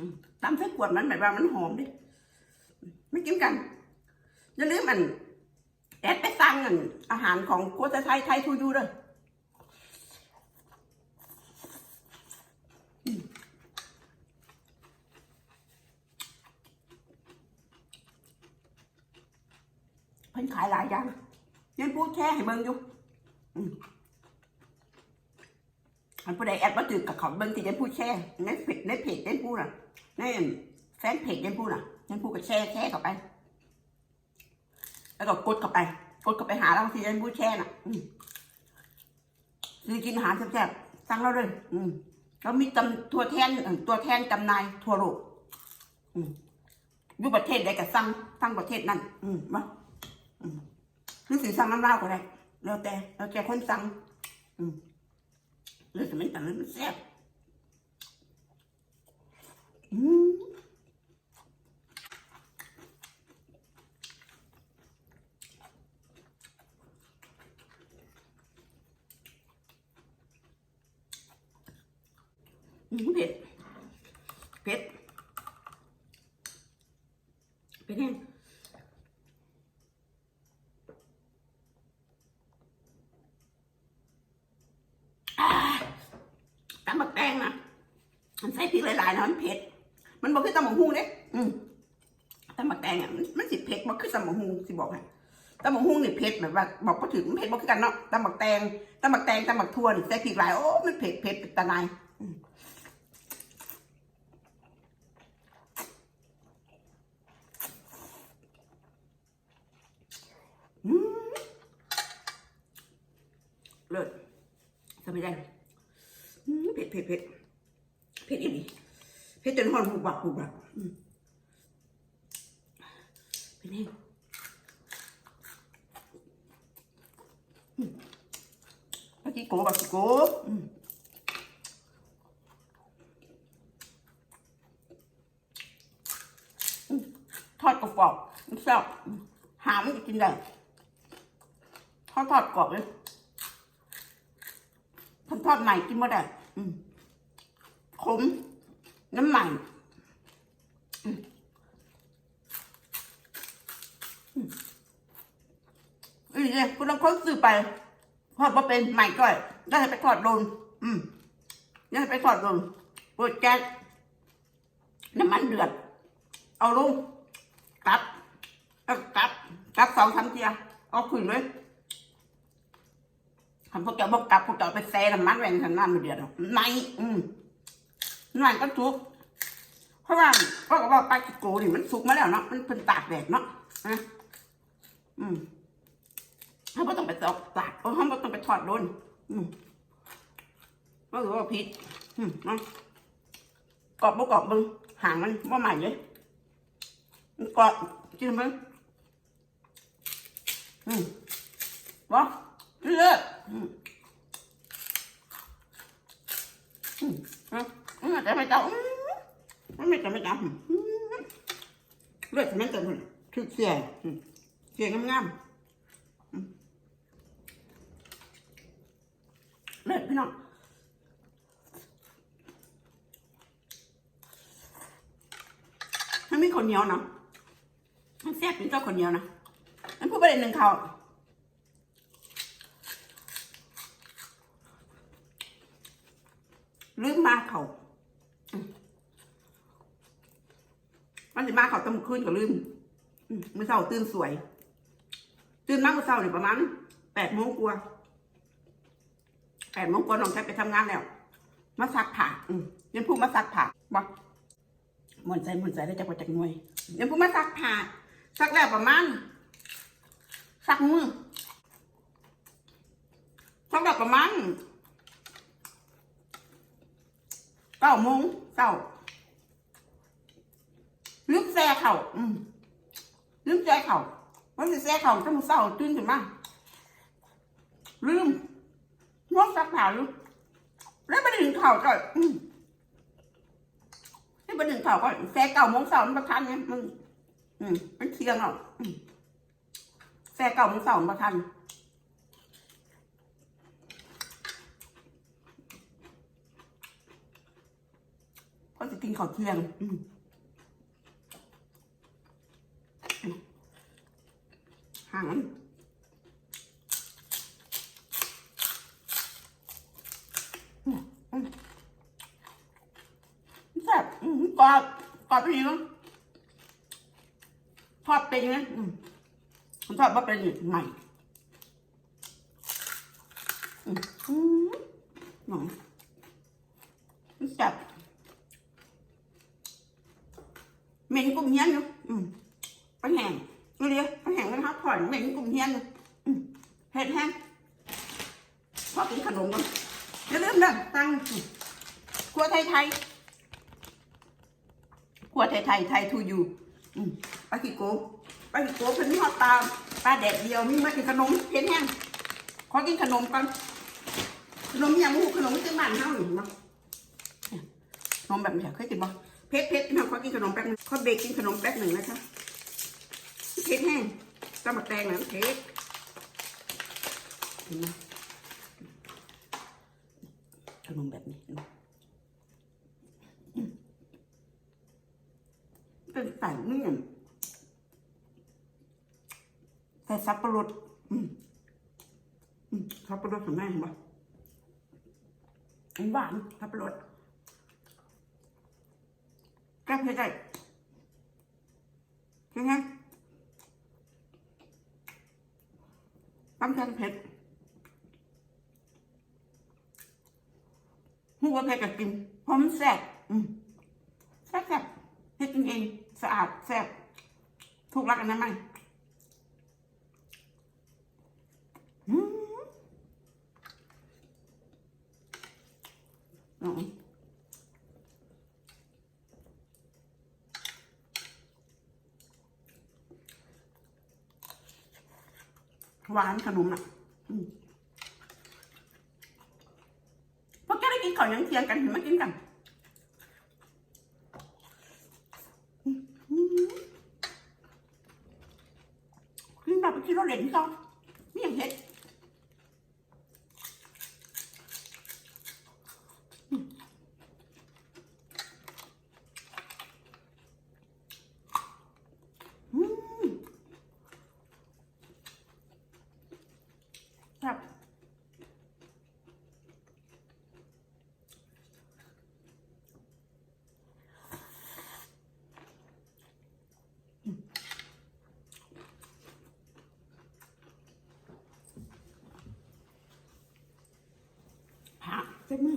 อืมตำใส่ขวดมันแบบว่ามันหอมดิไม่กินกัน อย่าลืมมันแอดไปสั่งอันอาหารของโคตรไทยไทยทูยูเลยเพิ่นขายหลายอย่างยังพูดแช่ให้เบิ่งอยู่อืมอัน ผู้ใดแอดมาตึกกับเขาเบิ่งที่ยังพูดแช่ในเพจในเพจยังพูดอะในแฟนเพจยังพูดอะยังพูดกับแช่แช่เข้าไป แล้วก็กดเข้าไป กดเข้าไปหาเราที่ยันพูดแช่น่ะอืมซื้อกินอาหารแซ่บๆสั่งเราเลย อืมเรามีจำตัวแทนตัวแทนจำนายทั่วโลกอืมอยู่ประเทศใดก็สั่งสั่งประเทศนั้น อืมมาอืมหรือสิสั่งน้ำเล่าก็ได้แล้วแต่แล้วแต่คนสั่งอืม เลือสมัยต่างๆมันแซ่บอืมอืมเผ็ดเผ็ดเผ็ดแห้งอ่าตำบักแตงนะมันใส่พริกหลายนะมันเผ็ด มันบอกคือตำบักฮู้เด้อืมตำบักแตงอะมันมันสิเผ็ดบอกคือตำบักฮู้สิบอกให้ตำบักฮู้นี่เผ็ดแบบว่าบอกก็ถึงมันเผ็ดบอกคือกันเนาะตำบักแตงตำบักแตงตำบักทั่วนี่ใส่พริกหลายโอ้มันเผ็ดเผ็ดเป็นตะนายเลิศทำไม่ได้เผ็ดเผ็ดเผ็ดเผ็ดอีก เผ็ดจนหอนหูบักหูบักเป็นไงอืมปาจิโกปาจิโกะทอดกรอบๆมันแซ่บหามกินได้ทอดทอดกรอบเลยทอดทอดใหม่กินไม่ได้อืมขม น้ำใหม่อืมอืมอีเนี่ยคุณต้องค้นซื้อไปทอดมาเป็นใหม่ก่อนได้ไปทอดโดนอืมได้ไปทอดโดนเปิดแก๊สน้ำมันเดือด เอาลงกลับเอากลับกลับสองสามเทียเอาขึ้นเลยทำพวกเจ้าบอกกลับพวกเจ้าไปแซ่น้ำมันแหวนทางน้ำมันเดือดหรอกในอืม นั่นก็ทุกเพราะว่าเพราะว่าปลาจิโกนี่มันสุกมาแล้วเนาะ มันเป็นตากแดดเนาะนะอืมเขาไม่ต้องไปตอกตากเขาไม่ต้องไปทอดโดน อืมก็ถือว่าผิดอืมเนาะกรอบบ่กรอบมึงห่างมันว่าใหม่เลยมันกรอบกินมึงอืมบ่เลิศอือืมอืม อืมแต่ไม่จ้าอืมมันไม่จะไม่จ้าอืมเลือดไม่จะคือเสียอืมเสียงงามๆเลือดพี่น้องมันมีคนเหนียวนะมันแซ่บเป็นเจ้าคนเหนียวนะมันพูดประเด็นหนึ่งเขาลืมมาเขาอืม มันจะมาเขาตะมุคืนก็ลืมอืมมื่อเช้าตื่นสวย ตื่นมาเมื่อเช้าเนี่ยประมาณแปดโมงกว่าแปดโมงกว่าน้องแค่ไปทำงานแล้ว มาซักผ้าอืมยังพูดมาซักผ้าบอกหมวนใจหมวนใจได้จากว่าจากหน่วยยังพูดมาซักผ้าซักแล้วประมาณซักมือซักแล้วประมาณเก้าโมงเช้าลืมแซ่เข่าอืมลืมแซ่เข่าวันที่แซ่เข่าตั้งเช้าตื่นขึ้นมาลืมง่วงสักผ่าลืมแล้วไปดึงเข่าก็อืมแล้วไปดึงเข่าก็แซ่เก้าโมงเช้ามันประทันไงมึงอืมมันเที่ยงหรอกแซ่เก้าโมงเช้ามันประทันก็จะกินข้าวเที่ยงอืมางมันอืมอืมแซ่บอืมกรอบกรอบไปอีกเนาะทอดเป็นนะอืมผมทอดว่าเป็นใหม่อืมอืมหนองมันแซ่บเหม็นกุ้งเฮี้ยนอยู่อืมไปแห้ง ดูดิไปแห้งกันครับผ่อนเหม็นกุ้งเฮียนเห็ดแห้งพอกินขนมกันอย่าลืมนะตั้งอืมครัวไทยไทยครัวไทยไทยไทยทูยูปลาขี้โกปลาขี้โกเป็นทอดตาปลาแดดเดียวมีมากินขนมเห็ดแห้งขอกินขนมก่อนขนมยางมูขนมที่บ้านเฮานี่เนาะเนี่ยขนมแบบนี้เคยกินบ่เพชรเพชรพี่น้องขอกินขนมแป๊บนึงขอเบรกกินขนมแป๊บหนึ่งนะคะ เพชรแห้งตำบักแตงนะเพชรเห็นไหมขนมแบบนี้เห็นไหมอืมเป็นใส่เนี่ยใส่สับปะรดสับปะรดข้างในเห็นปะหวานสับปะรดแก้เผ็ดได้ใช่ไหม ตั้งใจเผ็ดหัวาเผ็ดกับกินเพราะมันแซ่บอืมแซ่บแซ่บเผ็ดกินเองสะอาดแซ่บถูกรักอันนั้นไหมอืมอ๋อ หวานขนมน่ะพวกแกได้กินข้าวยังเทียงกันเห็นไหมกินกันอืมอืมกินแบบไปกินราเหรียญซองไม่อย่างเห็ด 对吗？